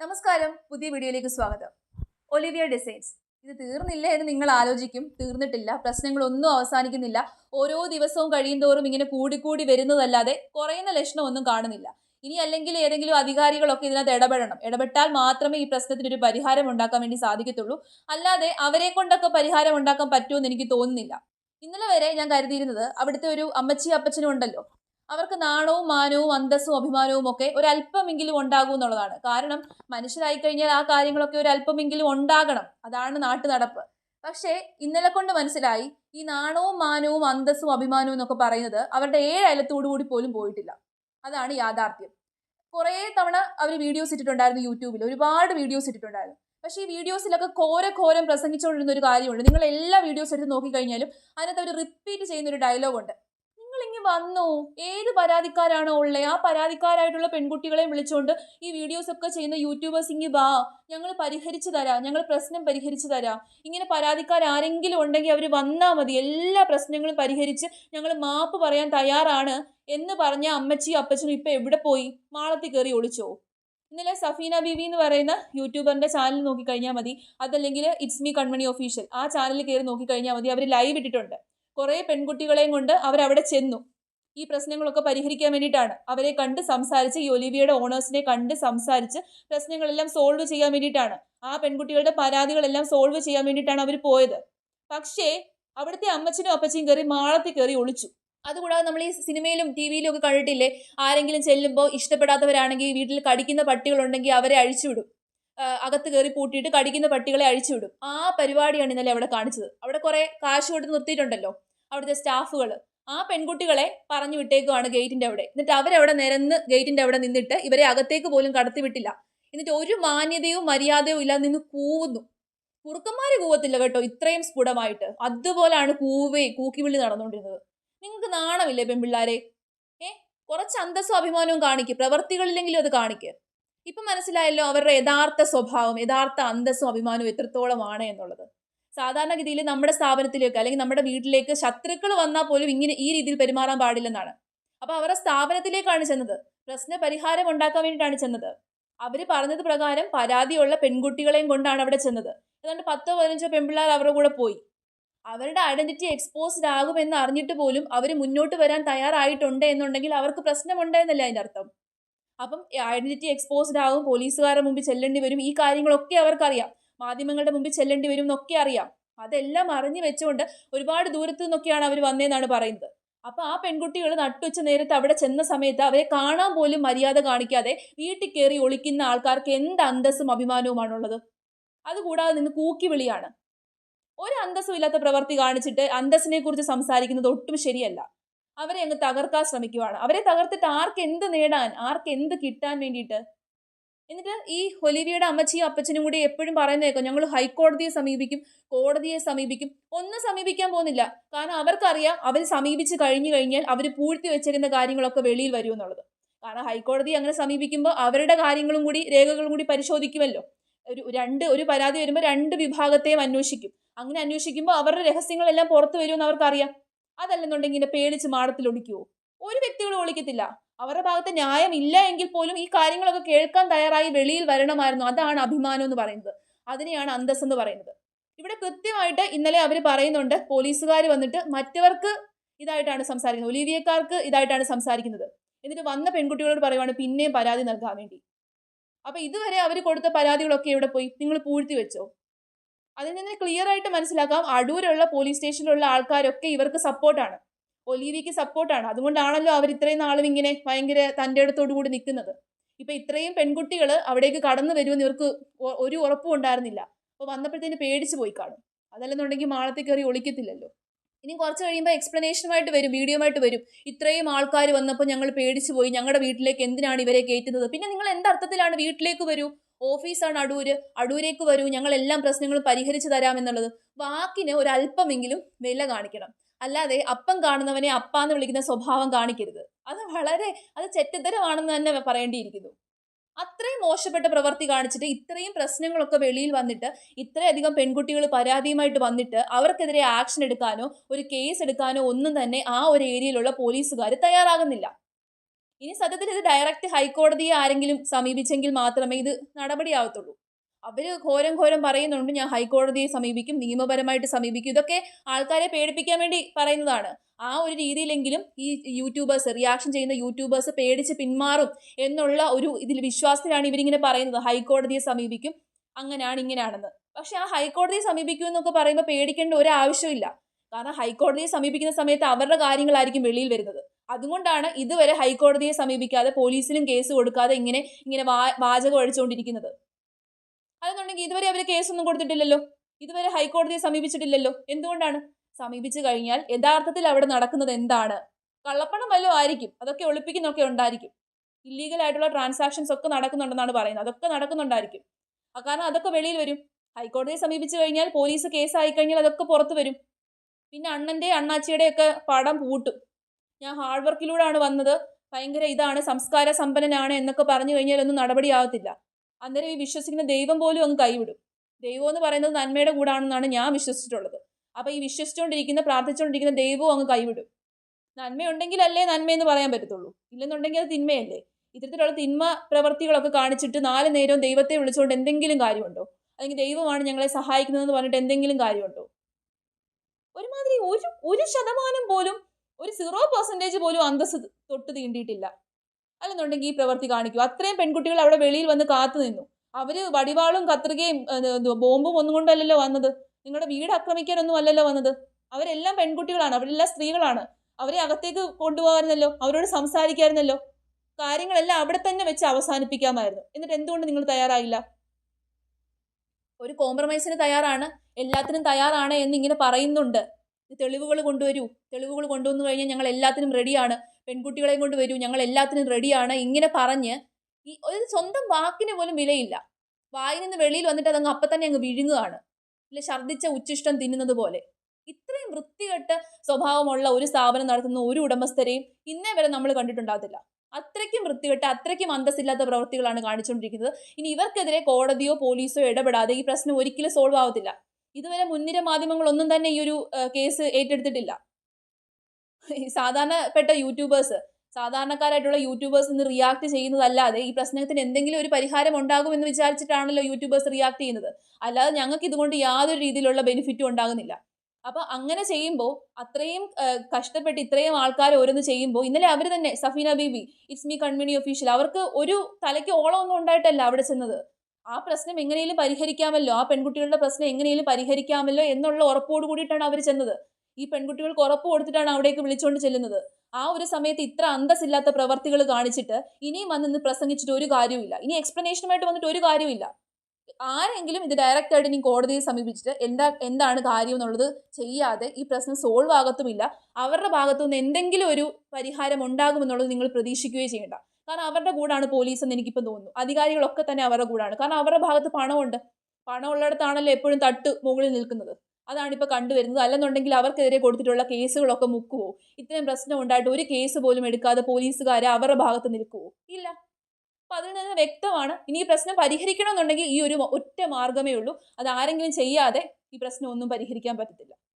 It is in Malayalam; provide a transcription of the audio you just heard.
നമസ്കാരം. പുതിയ വീഡിയോയിലേക്ക് സ്വാഗതം. Olivia designs. ഇത് തീർന്നില്ല എന്ന് നിങ്ങൾ ആലോചിക്കും. തീർന്നിട്ടില്ല. പ്രശ്നങ്ങളൊന്നും അവസാനിക്കുന്നില്ല. ഓരോ ദിവസവും കഴിയുന്തോറും ഇങ്ങനെ കൂടിക്കൂടി വരുന്നതല്ലാതെ കുറയുന്ന ലക്ഷണമൊന്നും കാണുന്നില്ല. ഇനി അല്ലെങ്കിൽ ഏതെങ്കിലും അധികാരികളൊക്കെ ഇതിനകത്ത് ഇടപെടണം. ഇടപെട്ടാൽ മാത്രമേ ഈ പ്രശ്നത്തിന് ഒരു പരിഹാരം ഉണ്ടാക്കാൻ വേണ്ടി സാധിക്കത്തുള്ളൂ. അല്ലാതെ അവരെ കൊണ്ടൊക്കെ പരിഹാരം ഉണ്ടാക്കാൻ പറ്റുമെന്ന് എനിക്ക് തോന്നുന്നില്ല. ഇന്നലെ വരെ ഞാൻ കരുതിയിരുന്നത് അവിടുത്തെ ഒരു അമ്മച്ചി അപ്പച്ചനും ഉണ്ടല്ലോ. അവർക്ക് നാണവും മാനവും അന്തസ്സും അഭിമാനവും ഒക്കെ ഒരല്പമെങ്കിലും ഉണ്ടാകും എന്നുള്ളതാണ്. കാരണം മനുഷ്യരായി കഴിഞ്ഞാൽ ആ കാര്യങ്ങളൊക്കെ ഒരല്പമെങ്കിലും ഉണ്ടാകണം. അതാണ് നാട്ടു നടപ്പ്. പക്ഷേ ഇന്നലെ കൊണ്ട് മനസ്സിലായി ഈ നാണവും മാനവും അന്തസ്സും അഭിമാനവും എന്നൊക്കെ പറയുന്നത് അവരുടെ ഏഴ് കൂടി പോലും പോയിട്ടില്ല. അതാണ് യാഥാർത്ഥ്യം. കുറേ തവണ അവർ വീഡിയോസ് ഇട്ടിട്ടുണ്ടായിരുന്നു യൂട്യൂബിൽ ഒരുപാട് വീഡിയോസ് ഇട്ടിട്ടുണ്ടായിരുന്നു. പക്ഷേ ഈ വീഡിയോസിലൊക്കെ ഘോര കോരം പ്രസംഗിച്ചുകൊണ്ടിരുന്ന ഒരു കാര്യമുണ്ട്. നിങ്ങൾ എല്ലാ വീഡിയോസ് എടുത്ത് നോക്കിക്കഴിഞ്ഞാലും അതിനകത്ത് അവർ റിപ്പീറ്റ് ചെയ്യുന്ന ഒരു ഡയലോഗുണ്ട്. വന്നു. ഏത് പരാതിക്കാരാണോ ഉള്ളത് ആ പരാതിക്കാരായിട്ടുള്ള പെൺകുട്ടികളെ വിളിച്ചുകൊണ്ട് ഈ വീഡിയോസ് ഒക്കെ ചെയ്യുന്ന യൂട്യൂബേഴ്സ് ഇങ്ങി വാ. ഞങ്ങൾ പരിഹരിച്ചു തരാം. ഞങ്ങൾ പ്രശ്നം പരിഹരിച്ചു തരാം. ഇങ്ങനെ പരാതിക്കാർ ആരെങ്കിലും ഉണ്ടെങ്കിൽ അവർ വന്നാൽ മതി. എല്ലാ പ്രശ്നങ്ങളും പരിഹരിച്ച് ഞങ്ങൾ മാപ്പ് പറയാൻ തയ്യാറാണ് എന്ന് പറഞ്ഞ അമ്മച്ചിയും അപ്പച്ചനും ഇപ്പം എവിടെ പോയി? മാളത്തിൽ കയറി ഒളിച്ചോ? ഇന്നലെ സഫീന ബിവി എന്ന് പറയുന്ന യൂട്യൂബറിന്റെ ചാനൽ നോക്കിക്കഴിഞ്ഞാൽ മതി. അതല്ലെങ്കിൽ ഇറ്റ്സ് മീ കൺമണി ഒഫീഷ്യൽ ആ ചാനലിൽ കയറി നോക്കിക്കഴിഞ്ഞാൽ മതി. അവർ ലൈവ് ഇട്ടിട്ടുണ്ട്. കുറേ പെൺകുട്ടികളെയും കൊണ്ട് അവരവിടെ ചെന്നു. ഈ പ്രശ്നങ്ങളൊക്കെ പരിഹരിക്കാൻ വേണ്ടിയിട്ടാണ്. അവരെ കണ്ട് സംസാരിച്ച് ഈ ഒലിവിയയുടെ ഓണേഴ്സിനെ കണ്ട് സംസാരിച്ച് പ്രശ്നങ്ങളെല്ലാം സോൾവ് ചെയ്യാൻ വേണ്ടിയിട്ടാണ്. ആ പെൺകുട്ടികളുടെ പരാതികളെല്ലാം സോൾവ് ചെയ്യാൻ വേണ്ടിയിട്ടാണ് അവർ പോയത്. പക്ഷേ അവിടുത്തെ അമ്മച്ചനും അപ്പച്ചയും കയറി മാളത്തിൽ കയറി ഒളിച്ചു. അതുകൂടാതെ നമ്മൾ ഈ സിനിമയിലും ടി വിയിലും ഒക്കെ കണ്ടിട്ടില്ലേ? ആരെങ്കിലും ചെല്ലുമ്പോൾ ഇഷ്ടപ്പെടാത്തവരാണെങ്കിൽ വീട്ടിൽ കടിക്കുന്ന പട്ടികളുണ്ടെങ്കിൽ അവരെ അഴിച്ചുവിടും അകത്ത് കയറി പൂട്ടിയിട്ട് കടിക്കുന്ന പട്ടികളെ അഴിച്ചുവിടും ആ പരിപാടിയാണ് ഇന്നലെ അവിടെ കാണിച്ചത്. അവിടെ കുറേ കാശ് കൊടുത്ത് നിർത്തിയിട്ടുണ്ടല്ലോ. അവിടുത്തെ സ്റ്റാഫുകൾ ആ പെൺകുട്ടികളെ പറഞ്ഞു വിട്ടേക്കുവാണ് ഗേറ്റിന്റെ അവിടെ. എന്നിട്ട് അവരവിടെ നിരന്ന് ഗേറ്റിന്റെ അവിടെ നിന്നിട്ട് ഇവരെ അകത്തേക്ക് പോലും കടത്തി വിട്ടില്ല. എന്നിട്ട് ഒരു മാന്യതയോ മര്യാദയോ ഇല്ലാതെ നിന്ന് കൂവുന്നു. കുറുക്കന്മാര് കൂവത്തില്ല കേട്ടോ ഇത്രയും സ്ഫുടമായിട്ട്. അതുപോലാണ് കൂവേ കൂക്കിവിളി നടന്നുകൊണ്ടിരുന്നത്. നിങ്ങൾക്ക് നാണമില്ലേ പെൺപിള്ളാരെ? ഏ? കുറച്ച് അന്തസ്സും അഭിമാനവും കാണിക്ക്. പ്രവർത്തികളില്ലെങ്കിലും അത് കാണിക്ക്. ഇപ്പം മനസ്സിലായല്ലോ അവരുടെ യഥാർത്ഥ സ്വഭാവം യഥാർത്ഥ അന്തസ്സും അഭിമാനവും എത്രത്തോളമാണ് എന്നുള്ളത്. സാധാരണഗതിയിൽ നമ്മുടെ സ്ഥാപനത്തിലേക്ക് അല്ലെങ്കിൽ നമ്മുടെ വീട്ടിലേക്ക് ശത്രുക്കൾ വന്നാൽ പോലും ഇങ്ങനെ ഈ രീതിയിൽ പെരുമാറാൻ പാടില്ലെന്നാണ്. അപ്പൊ അവരുടെ സ്ഥാപനത്തിലേക്കാണ് ചെന്നത്. പ്രശ്ന പരിഹാരം ഉണ്ടാക്കാൻ വേണ്ടിയിട്ടാണ് ചെന്നത്. അവർ പറഞ്ഞത് പ്രകാരം പരാതിയുള്ള പെൺകുട്ടികളെയും കൊണ്ടാണ് അവിടെ ചെന്നത്. ഏതാണ്ട് പത്തോ പതിനഞ്ചോ പെൺപിള്ളേർ അവരുടെ കൂടെ പോയി. അവരുടെ ഐഡന്റിറ്റി എക്സ്പോസ്ഡ് ആകുമെന്ന് അറിഞ്ഞിട്ട് പോലും അവർ മുന്നോട്ട് വരാൻ തയ്യാറായിട്ടുണ്ട് എന്നുണ്ടെങ്കിൽ അവർക്ക് പ്രശ്നമുണ്ട് എന്നല്ല അതിന്റെ അർത്ഥം. അപ്പം ഐഡന്റിറ്റി എക്സ്പോസ്ഡ് ആകും പോലീസുകാരുടെ മുമ്പിൽ ചെല്ലേണ്ടി വരും ഈ കാര്യങ്ങളൊക്കെ അവർക്കറിയാം. മാധ്യമങ്ങളുടെ മുമ്പിൽ ചെല്ലേണ്ടി വരും എന്നൊക്കെ അറിയാം. അതെല്ലാം അറിഞ്ഞു വെച്ചുകൊണ്ട് ഒരുപാട് ദൂരത്തു നിന്നൊക്കെയാണ് അവർ വന്നതെന്നാണ് പറയുന്നത്. അപ്പൊ ആ പെൺകുട്ടികൾ നട്ടുവെച്ച നേരത്ത് അവിടെ ചെന്ന സമയത്ത് അവരെ കാണാൻ പോലും മര്യാദ കാണിക്കാതെ വീട്ടിൽ കയറി ഒളിക്കുന്ന ആൾക്കാർക്ക് എന്ത് അന്തസ്സും അഭിമാനവുമാണുള്ളത്? അതുകൂടാതെ നിന്ന് കൂക്കി വിളിയാണ്. ഒരു അന്തസ്സും ഇല്ലാത്ത പ്രവൃത്തി കാണിച്ചിട്ട് അന്തസ്സിനെ കുറിച്ച് സംസാരിക്കുന്നത് ഒട്ടും ശരിയല്ല. അവരെ അങ്ങ് തകർക്കാൻ ശ്രമിക്കുവാണ്. അവരെ തകർത്തിട്ട് ആർക്ക് എന്ത് നേടാൻ ആർക്ക് എന്ത് കിട്ടാൻ വേണ്ടിയിട്ട്? എന്നിട്ട് ഈ ഒലിവിയുടെ അമ്മച്ചിയും അപ്പച്ചനും കൂടി എപ്പോഴും പറയുന്നേക്കോ ഞങ്ങൾ ഹൈക്കോടതിയെ സമീപിക്കും കോടതിയെ സമീപിക്കും. ഒന്നും സമീപിക്കാൻ പോകുന്നില്ല. കാരണം അവർക്കറിയാം അവർ സമീപിച്ച് കഴിഞ്ഞു കഴിഞ്ഞാൽ അവർ പൂഴ്ത്തി വെച്ചിരുന്ന കാര്യങ്ങളൊക്കെ വെളിയിൽ വരും എന്നുള്ളത്. കാരണം ഹൈക്കോടതി അങ്ങനെ സമീപിക്കുമ്പോൾ അവരുടെ കാര്യങ്ങളും കൂടി രേഖകളും കൂടി പരിശോധിക്കുമല്ലോ. ഒരു രണ്ട് ഒരു പരാതി വരുമ്പോൾ രണ്ട് വിഭാഗത്തെയും അന്വേഷിക്കും. അങ്ങനെ അന്വേഷിക്കുമ്പോൾ അവരുടെ രഹസ്യങ്ങളെല്ലാം പുറത്തു വരുമെന്ന് അവർക്കറിയാം. അതല്ലെന്നുണ്ടെങ്കിൽ പേടിച്ച് മാടത്തിൽ ഒളിക്കുവോ ഒരു വ്യക്തികളും ഒളിക്കത്തില്ല. അവരുടെ ഭാഗത്ത് ന്യായം ഇല്ല എങ്കിൽ പോലും ഈ കാര്യങ്ങളൊക്കെ കേൾക്കാൻ തയ്യാറായി വെളിയിൽ വരണമായിരുന്നു. അതാണ് അഭിമാനം എന്ന് പറയുന്നത്. അതിനെയാണ് അന്തസ് എന്ന് പറയുന്നത്. ഇവിടെ കൃത്യമായിട്ട് ഇന്നലെ അവർ പറയുന്നുണ്ട് പോലീസുകാർ വന്നിട്ട് മറ്റവർക്ക് ഇതായിട്ടാണ് സംസാരിക്കുന്നത്. ഒലീവിയക്കാർക്ക് ഇതായിട്ടാണ് സംസാരിക്കുന്നത്. എന്നിട്ട് വന്ന പെൺകുട്ടികളോട് പറയുവാണ് പിന്നെയും പരാതി നൽകാൻ വേണ്ടി. അപ്പൊ ഇതുവരെ അവർ കൊടുത്ത പരാതികളൊക്കെ എവിടെ പോയി? നിങ്ങൾ പൂഴ്ത്തി വെച്ചോ. അതിൽ നിന്ന് ക്ലിയർ ആയിട്ട് മനസ്സിലാക്കാം അടൂരുള്ള പോലീസ് സ്റ്റേഷനിലുള്ള ആൾക്കാരൊക്കെ ഇവർക്ക് സപ്പോർട്ടാണ് ഒലീവിക്ക് സപ്പോർട്ടാണ്. അതുകൊണ്ടാണല്ലോ അവർ ഇത്രയും നാളും ഇങ്ങനെ ഭയങ്കര തന്റെ അടുത്തോടു കൂടി നിൽക്കുന്നത്. ഇപ്പൊ ഇത്രയും പെൺകുട്ടികൾ അവിടേക്ക് കടന്നു വരുമെന്ന് ഇവർക്ക് ഒരു ഉറപ്പും ഉണ്ടായിരുന്നില്ല. അപ്പോൾ വന്നപ്പോഴത്തേന് പേടിച്ചു പോയി കാണും. അതല്ലെന്നുണ്ടെങ്കിൽ മാളത്തിൽ കയറി ഒളിക്കത്തില്ലല്ലോ. ഇനി കുറച്ച് കഴിയുമ്പോൾ എക്സ്പ്ലനേഷനുമായിട്ട് വരും വീഡിയോ ആയിട്ട് വരും. ഇത്രയും ആൾക്കാർ വന്നപ്പോൾ ഞങ്ങൾ പേടിച്ചു പോയി. ഞങ്ങളുടെ വീട്ടിലേക്ക് എന്തിനാണ് ഇവരെ കയറ്റുന്നത്? പിന്നെ നിങ്ങൾ എന്തർത്ഥത്തിലാണ് വീട്ടിലേക്ക് വരൂ? ഓഫീസാണ് അടൂര്. അടൂരേക്ക് വരൂ. ഞങ്ങൾ എല്ലാ പ്രശ്നങ്ങളും പരിഹരിച്ചു തരാമെന്നുള്ളത് വാക്കിന് ഒരല്പമെങ്കിലും വില കാണിക്കണം. അല്ലാതെ അപ്പം കാണുന്നവനെ അപ്പ എന്ന് വിളിക്കുന്ന സ്വഭാവം കാണിക്കരുത്. അത് വളരെ അത് ചെറ്റത്തരമാണെന്ന് തന്നെ പറയേണ്ടിയിരിക്കുന്നു. അത്രയും മോശപ്പെട്ട പ്രവൃത്തി കാണിച്ചിട്ട് ഇത്രയും പ്രശ്നങ്ങളൊക്കെ വെളിയിൽ വന്നിട്ട് ഇത്രയധികം പെൺകുട്ടികൾ പരാതിയുമായിട്ട് വന്നിട്ട് അവർക്കെതിരെ ആക്ഷൻ എടുക്കാനോ ഒരു കേസ് എടുക്കാനോ ഒന്നും തന്നെ ആ ഒരു ഏരിയയിലുള്ള പോലീസുകാർ തയ്യാറാകുന്നില്ല. ഇനി സത്യത്തിൽ ഇത് ഡയറക്റ്റ് ഹൈക്കോടതിയെ ആരെങ്കിലും സമീപിച്ചെങ്കിൽ മാത്രമേ ഇത് നടപടിയാവത്തുള്ളൂ. അവർ ഘോരം ഘോരം പറയുന്നുണ്ട് ഞാൻ ഹൈക്കോടതിയെ സമീപിക്കും നിയമപരമായിട്ട് സമീപിക്കും. ഇതൊക്കെ ആൾക്കാരെ പേടിപ്പിക്കാൻ വേണ്ടി പറയുന്നതാണ്. ആ ഒരു രീതിയിലെങ്കിലും ഈ യൂട്യൂബേഴ്സ് റിയാക്ഷൻ ചെയ്യുന്ന യൂട്യൂബേഴ്സ് പേടിച്ച് പിന്മാറും എന്നുള്ള ഒരു ഇതിൽ വിശ്വാസത്തിലാണ് ഇവരിങ്ങനെ പറയുന്നത്. ഹൈക്കോടതിയെ സമീപിക്കും അങ്ങനെയാണ് ഇങ്ങനെയാണെന്ന് പക്ഷെ ആ ഹൈക്കോടതിയെ സമീപിക്കും എന്നൊക്കെ പറയുമ്പോൾ പേടിക്കേണ്ട ഒരു ആവശ്യമില്ല. കാരണം ഹൈക്കോടതിയെ സമീപിക്കുന്ന സമയത്ത് അവരുടെ കാര്യങ്ങളായിരിക്കും വെളിയിൽ വരുന്നത്. അതുകൊണ്ടാണ് ഇതുവരെ ഹൈക്കോടതിയെ സമീപിക്കാതെ പോലീസിലും കേസ് കൊടുക്കാതെ ഇങ്ങനെ ഇങ്ങനെ വാചകം അടിച്ചുകൊണ്ടിരിക്കുന്നത് അതെന്നുണ്ടെങ്കിൽ ഇതുവരെ അവർ കേസൊന്നും കൊടുത്തിട്ടില്ലല്ലോ. ഇതുവരെ ഹൈക്കോടതിയെ സമീപിച്ചിട്ടില്ലല്ലോ. എന്തുകൊണ്ടാണ്? സമീപിച്ചു കഴിഞ്ഞാൽ യഥാർത്ഥത്തിൽ അവിടെ നടക്കുന്നത് എന്താണ്? കള്ളപ്പണം വല്ലതും ആയിരിക്കും. അതൊക്കെ ഒളിപ്പിക്കുന്നൊക്കെ ഉണ്ടായിരിക്കും. ഇല്ലീഗൽ ആയിട്ടുള്ള ട്രാൻസാക്ഷൻസ് ഒക്കെ നടക്കുന്നുണ്ടെന്നാണ് പറയുന്നത്. അതൊക്കെ നടക്കുന്നുണ്ടായിരിക്കും. ആ കാരണം അതൊക്കെ വെളിയിൽ വരും. ഹൈക്കോടതിയെ സമീപിച്ചു കഴിഞ്ഞാൽ പോലീസ് കേസ് ആയി കഴിഞ്ഞാൽ അതൊക്കെ പുറത്തു വരും. പിന്നെ അണ്ണന്റെ അണ്ണാച്ചിയുടെ ഒക്കെ പടം പൂട്ടും. ഞാൻ ഹാർഡ് വർക്കിലൂടെയാണ് വന്നത്. ഭയങ്കര ഇതാണ് സംസ്കാര സമ്പന്നനാണ് എന്നൊക്കെ പറഞ്ഞു കഴിഞ്ഞാൽ ഒന്നും നടപടിയാവത്തില്ല അന്നേരം ഈ വിശ്വസിക്കുന്ന ദൈവം പോലും അങ്ങ് കൈവിടും. ദൈവം എന്ന് പറയുന്നത് നന്മയുടെ കൂടാണെന്നാണ് ഞാൻ വിശ്വസിച്ചിട്ടുള്ളത്. അപ്പോൾ ഈ വിശ്വസിച്ചുകൊണ്ടിരിക്കുന്ന പ്രാർത്ഥിച്ചുകൊണ്ടിരിക്കുന്ന ദൈവവും അങ്ങ് കൈവിടും. നന്മയുണ്ടെങ്കിലല്ലേ നന്മയെന്ന് പറയാൻ പറ്റത്തുള്ളൂ. ഇല്ലെന്നുണ്ടെങ്കിൽ അത് തിന്മയല്ലേ? ഇത്തരത്തിലുള്ള തിന്മ പ്രവർത്തികളൊക്കെ കാണിച്ചിട്ട് നാല് നേരവും ദൈവത്തെ വിളിച്ചുകൊണ്ട് എന്തെങ്കിലും കാര്യമുണ്ടോ? അല്ലെങ്കിൽ ദൈവമാണ് ഞങ്ങളെ സഹായിക്കുന്നതെന്ന് പറഞ്ഞിട്ട് എന്തെങ്കിലും കാര്യമുണ്ടോ? ഒരുമാതിരി ഒരു ഒരു ശതമാനം പോലും ഒരു സീറോ പെർസെന്റേജ് പോലും അന്തസ് തൊട്ട് തീണ്ടിയിട്ടില്ല. അല്ലെന്നുണ്ടെങ്കിൽ ഈ പ്രവൃത്തി കാണിക്കും. അത്രയും പെൺകുട്ടികൾ അവിടെ വെളിയിൽ വന്ന് കാത്തു നിന്നു. അവർ വടിവാളും കത്രികയും ബോംബും ഒന്നും കൊണ്ടല്ലല്ലോ വന്നത്. നിങ്ങളുടെ വീട് ആക്രമിക്കാനൊന്നും അല്ലല്ലോ വന്നത്. അവരെല്ലാം പെൺകുട്ടികളാണ്. അവരെല്ലാം സ്ത്രീകളാണ്. അവരെ അകത്തേക്ക് കൊണ്ടുപോകാമായിരുന്നല്ലോ. അവരോട് സംസാരിക്കാമായിരുന്നല്ലോ. കാര്യങ്ങളെല്ലാം അവിടെ തന്നെ വെച്ച് അവസാനിപ്പിക്കാമായിരുന്നു. എന്നിട്ട് എന്തുകൊണ്ട് നിങ്ങൾ തയ്യാറായില്ല? ഒരു കോംപ്രമൈസിന് തയ്യാറാണ്. എല്ലാത്തിനും തയ്യാറാണ് എന്നിങ്ങനെ പറയുന്നുണ്ട്. തെളിവുകൾ കൊണ്ടുവരൂ. തെളിവുകൾ കൊണ്ടുവന്നു കഴിഞ്ഞാൽ ഞങ്ങൾ എല്ലാത്തിനും റെഡിയാണ് പെൺകുട്ടികളെയും കൊണ്ട് വരൂ ഞങ്ങൾ എല്ലാത്തിനും റെഡിയാണ് ഇങ്ങനെ പറഞ്ഞ് ഈ ഒരു സ്വന്തം വാക്കിന് പോലും വിലയില്ല. വായിൽ നിന്ന് വെളിയിൽ വന്നിട്ട് അതങ്ങ് അപ്പം തന്നെ അങ്ങ് വിഴുങ്ങുകയാണ് ഇല്ല ഛർദ്ദിച്ച ഉച്ചിഷ്ടം തിന്നുന്നത് പോലെ. ഇത്രയും വൃത്തികെട്ട സ്വഭാവമുള്ള ഒരു സ്ഥാപനം നടത്തുന്ന ഒരു ഉടമസ്ഥരെയും ഇന്നേ വരെ നമ്മൾ കണ്ടിട്ടുണ്ടാകത്തില്ല. അത്രയ്ക്കും വൃത്തികെട്ട അത്രയ്ക്കും അന്തസ്സില്ലാത്ത പ്രവൃത്തികളാണ് കാണിച്ചുകൊണ്ടിരിക്കുന്നത്. ഇനി ഇവർക്കെതിരെ കോടതിയോ പോലീസോ ഇടപെടാതെ ഈ പ്രശ്നം ഒരിക്കലും സോൾവ് ആവത്തില്ല. ഇതുവരെ മുൻനിര മാധ്യമങ്ങളൊന്നും തന്നെ ഈ ഒരു കേസ് ഏറ്റെടുത്തിട്ടില്ല. സാധാരണപ്പെട്ട യൂട്യൂബേഴ്സ് സാധാരണക്കാരായിട്ടുള്ള യൂട്യൂബേഴ്സ് ഇന്ന് റിയാക്ട് ചെയ്യുന്നതല്ലാതെ ഈ പ്രശ്നത്തിന് എന്തെങ്കിലും ഒരു പരിഹാരം ഉണ്ടാകുമെന്ന് വിചാരിച്ചിട്ടാണല്ലോ യൂട്യൂബേഴ്സ് റിയാക്ട് ചെയ്യുന്നത്. അല്ലാതെ ഞങ്ങൾക്ക് ഇതുകൊണ്ട് യാതൊരു രീതിയിലുള്ള ബെനിഫിറ്റും ഉണ്ടാകുന്നില്ല. അപ്പൊ അങ്ങനെ ചെയ്യുമ്പോൾ അത്രയും കഷ്ടപ്പെട്ട് ഇത്രയും ആൾക്കാർ ഓരോന്ന് ചെയ്യുമ്പോൾ ഇന്നലെ അവർ തന്നെ Safeena Bibi it's me Kanmini official അവർക്ക് ഒരു തലയ്ക്ക് ഓളം ഒന്നും ഉണ്ടായിട്ടല്ല അവിടെ ചെന്നത്. ആ പ്രശ്നം എങ്ങനെയും പരിഹരിക്കാമല്ലോ ആ പെൺകുട്ടികളുടെ പ്രശ്നം എങ്ങനെയും പരിഹരിക്കാമല്ലോ എന്നുള്ള ഉറപ്പോട് കൂടിയിട്ടാണ് അവർ ചെന്നത്. ഈ പെൺകുട്ടികൾക്ക് ഉറപ്പ് കൊടുത്തിട്ടാണ് അവിടേക്ക് വിളിച്ചുകൊണ്ട് ചെല്ലുന്നത്. ആ ഒരു സമയത്ത് ഇത്ര അന്തസ്സില്ലാത്ത പ്രവർത്തികൾ കാണിച്ചിട്ട് ഇനിയും വന്ന് പ്രസംഗിച്ചിട്ട് ഒരു കാര്യവുമില്ല. ഇനി എക്സ്പ്ലനേഷനുമായിട്ട് വന്നിട്ട് ഒരു കാര്യമില്ല ആരെങ്കിലും ഇത് ഡയറക്റ്റ് ആയിട്ട് ഇനി കോടതിയെ സമീപിച്ചിട്ട് എന്താ എന്താണ് കാര്യം എന്നുള്ളത് ചെയ്യാതെ ഈ പ്രശ്നം സോൾവ് ആകത്തുമില്ല. അവരുടെ ഭാഗത്തു നിന്ന് എന്തെങ്കിലും ഒരു പരിഹാരം ഉണ്ടാകുമെന്നുള്ളത് നിങ്ങൾ പ്രതീക്ഷിക്കുകയും ചെയ്യേണ്ട. കാരണം അവരുടെ കൂടാണ് പോലീസ് എന്ന് എനിക്കിപ്പോൾ തോന്നുന്നു. അധികാരികളൊക്കെ തന്നെ അവരുടെ കൂടാണ്. കാരണം അവരുടെ ഭാഗത്ത് പണമുണ്ട്. പണം ഉള്ളിടത്താണല്ലോ എപ്പോഴും തട്ട് മുകളിൽ നിൽക്കുന്നത്. അതാണ് ഇപ്പോൾ കണ്ടുവരുന്നത്. അല്ലെന്നുണ്ടെങ്കിൽ അവർക്കെതിരെ കൊടുത്തിട്ടുള്ള കേസുകളൊക്കെ മുക്കുവോ? ഇത്രയും പ്രശ്നം ഉണ്ടായിട്ട് ഒരു കേസ് പോലും എടുക്കാതെ പോലീസുകാരെ അവരുടെ ഭാഗത്ത് നിൽക്കുവോ? ഇല്ല. അപ്പോൾ അതിൽ നിന്ന് വ്യക്തമാണ്. ഇനി ഈ പ്രശ്നം പരിഹരിക്കണമെന്നുണ്ടെങ്കിൽ ഈ ഒരു ഒറ്റ മാർഗമേ ഉള്ളൂ. അത് ആരെങ്കിലും ചെയ്യാതെ ഈ പ്രശ്നം ഒന്നും പരിഹരിക്കാൻ പറ്റത്തില്ല.